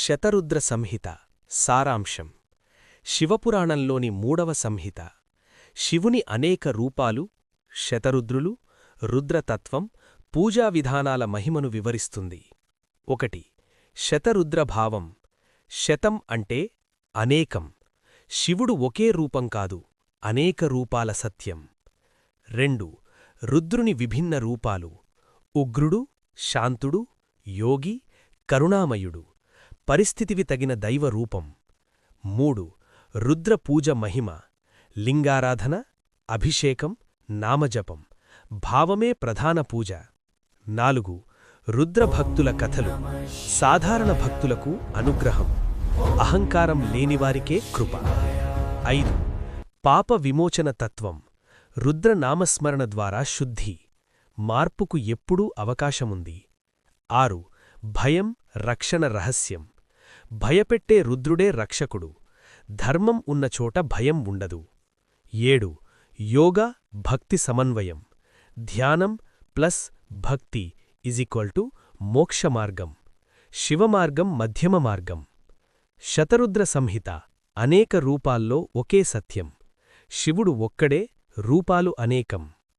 శతరుద్ర సంహిత. సారాంశం. శివపురాణంలోని మూడవ సంహిత. శివుని అనేక రూపాలు శతరుద్రులు రుద్రతత్వం పూజా విధానాల మహిమను వివరిస్తుంది. ఒకటి. శతరుద్రభావం శతం అంటే అనేకం. శివుడు ఒకే రూపం కాదు అనేక రూపాల సత్యం. రెండు. రుద్రుని విభిన్న రూపాలు. ఉగ్రుడు శాంతుడు యోగి కరుణామయుడు. పరిస్థితివి తగిన దైవ రూపం. మూడు రుద్రపూజ మహిమ లింగారాధన అభిషేకం నామజపం భావమే ప్రధాన పూజ. నాలుగు రుద్రభక్తుల కథలు సాధారణ భక్తులకు అనుగ్రహం అహంకారం లేనివారికే కృప. ఐదు పాప విమోచన తత్వం రుద్రనామస్మరణ ద్వారా శుద్ధి మార్పుకు ఎప్పుడూ అవకాశముంది. ఆరు భయం రక్షణ రహస్యం భయపెట్టే రుద్రుడే రక్షకుడు. ధర్మం ఉన్నచోట భయం ఉండదు. ఏడు యోగ భక్తి సమన్వయం. ధ్యానం ప్లస్ భక్తి ఇజిక్వల్ టు మోక్షమార్గం శివమార్గం మధ్యమ మార్గం. శతరుద్ర సంహిత అనేక రూపాల్లో ఒకే సత్యం. శివుడు ఒక్కడే రూపాలు అనేకం.